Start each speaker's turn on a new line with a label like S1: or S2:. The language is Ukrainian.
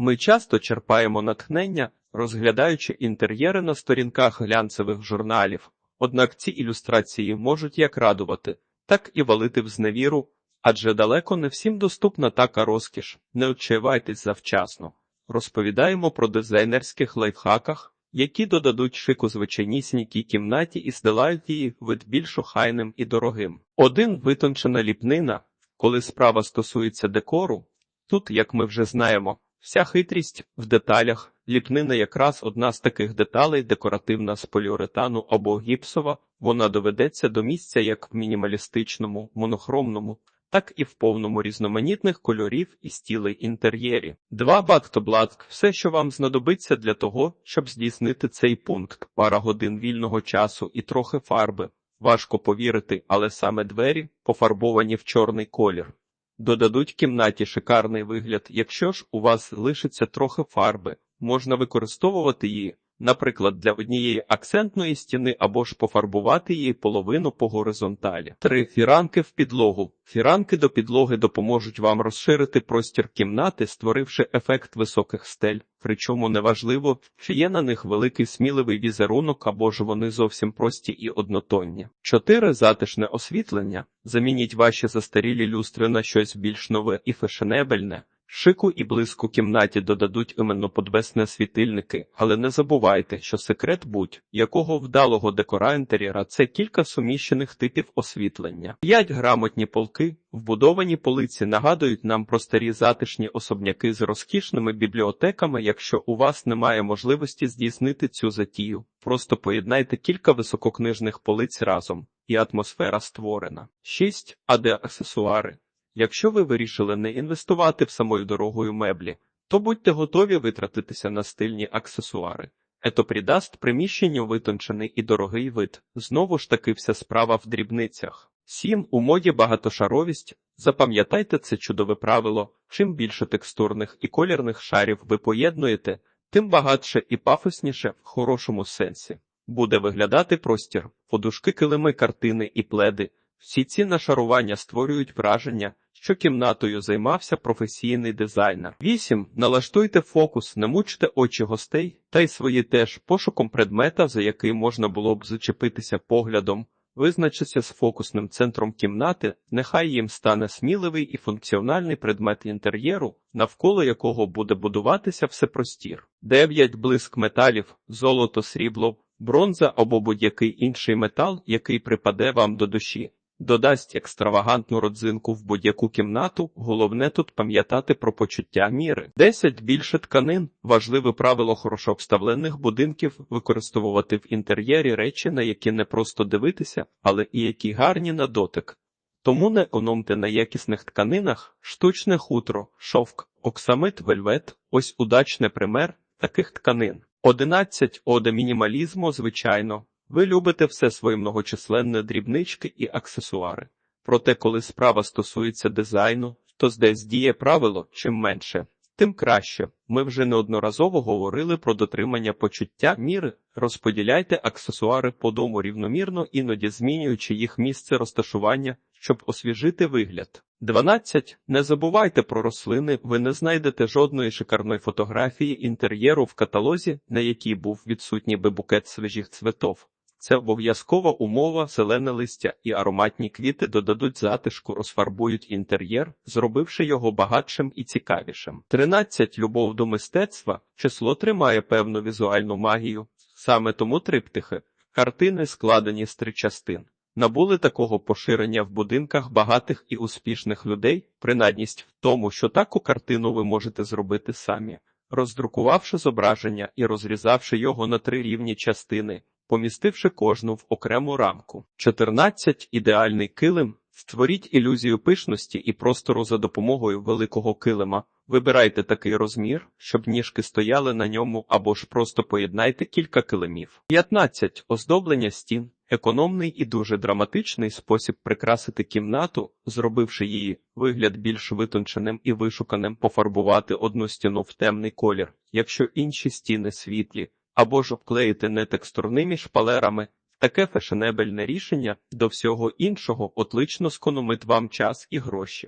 S1: Ми часто черпаємо натхнення, розглядаючи інтер'єри на сторінках глянцевих журналів. Однак ці ілюстрації можуть як радувати, так і валити в зневіру, адже далеко не всім доступна така розкіш. Не очевайтесь завчасно. Розповідаємо про дизайнерських лайфхаках, які додадуть шику звичайнісінькій кімнаті і здолають її вид більш охайним і дорогим. Один витончена ліпнина, коли справа стосується декору, тут, як ми вже знаємо, вся хитрість в деталях. Ліпнина якраз одна з таких деталей, декоративна з поліуретану або гіпсова, вона доведеться до місця як в мінімалістичному, монохромному, так і в повному різноманітних кольорів і стілей інтер'єрі. Два батктоблатк – все, що вам знадобиться для того, щоб здійснити цей пункт, пара годин вільного часу і трохи фарби. Важко повірити, але саме двері пофарбовані в чорний колір. Додадуть кімнаті шикарний вигляд, якщо ж у вас лишиться трохи фарби, можна використовувати її, наприклад, для однієї акцентної стіни або ж пофарбувати її половину по горизонталі. 3. Фіранки в підлогу. Фіранки до підлоги допоможуть вам розширити простір кімнати, створивши ефект високих стель. Причому неважливо, чи є на них великий сміливий візерунок або ж вони зовсім прості і однотонні. 4. Затишне освітлення. Замініть ваші застарілі люстри на щось більш нове і фешенебельне. Шику і блиску кімнаті додадуть іменно подвесне світильники, але не забувайте, що секрет будь-якого вдалого декора інтер'єра – це кілька суміщених типів освітлення. П'ять грамотні полки, вбудовані полиці нагадують нам про старі затишні особняки з розкішними бібліотеками. Якщо у вас немає можливості здійснити цю затію, просто поєднайте кілька висококнижних полиць разом, і атмосфера створена. 6. АД-аксесуари. Якщо ви вирішили не інвестувати в самою дорогою меблі, то будьте готові витратитися на стильні аксесуари. Ето придасть приміщенню витончений і дорогий вид. Знову ж таки вся справа в дрібницях. 7. У моді багатошаровість. Запам'ятайте це чудове правило. Чим більше текстурних і колірних шарів ви поєднуєте, тим багатше і пафосніше в хорошому сенсі. Буде виглядати простір, подушки, килими, картини і пледи. Всі ці нашарування створюють враження, що кімнатою займався професійний дизайнер. 8. Налаштуйте фокус, не мучте очі гостей, та й свої теж пошуком предмета, за який можна було б зачепитися поглядом. Визначиться з фокусним центром кімнати, нехай їм стане сміливий і функціональний предмет інтер'єру, навколо якого буде будуватися все простір. 9. Блиск металів, золото, срібло, бронза або будь-який інший метал, який припаде вам до душі. Додасть екстравагантну родзинку в будь-яку кімнату, головне тут пам'ятати про почуття міри. 10. Більше тканин. Важливе правило хорошо обставлених будинків використовувати в інтер'єрі речі, на які не просто дивитися, але і які гарні на дотик. Тому не економте на якісних тканинах, штучне хутро, шовк, оксамит, вельвет, ось удачне пример таких тканин. 11. Ода мінімалізму, звичайно. Ви любите все свої многочисленні дрібнички і аксесуари. Проте, коли справа стосується дизайну, то здесь діє правило чим менше, тим краще. Ми вже неодноразово говорили про дотримання почуття міри, розподіляйте аксесуари по дому рівномірно, іноді змінюючи їх місце розташування, щоб освіжити вигляд. 12. Не забувайте про рослини, ви не знайдете жодної шикарної фотографії інтер'єру в каталозі, на якій був відсутній би букет свіжих цветов. Це обов'язкова умова, зелене листя і ароматні квіти додадуть затишку, розфарбують інтер'єр, зробивши його багатшим і цікавішим. 13. Любов до мистецтва. Число тримає певну візуальну магію. Саме тому триптихи. Картини складені з три частин. Набули такого поширення в будинках багатих і успішних людей, принадність в тому, що таку картину ви можете зробити самі, роздрукувавши зображення і розрізавши його на три рівні частини, помістивши кожну в окрему рамку. 14. Ідеальний килим. Створіть ілюзію пишності і простору за допомогою великого килима. Вибирайте такий розмір, щоб ніжки стояли на ньому, або ж просто поєднайте кілька килимів. 15. Оздоблення стін. Економний і дуже драматичний спосіб прикрасити кімнату, зробивши її вигляд більш витонченим і вишуканим, пофарбувати одну стіну в темний колір, якщо інші стіни світлі, або ж обклеїти не текстурними шпалерами. Таке фешенебельне рішення до всього іншого отлично скономить вам час і гроші.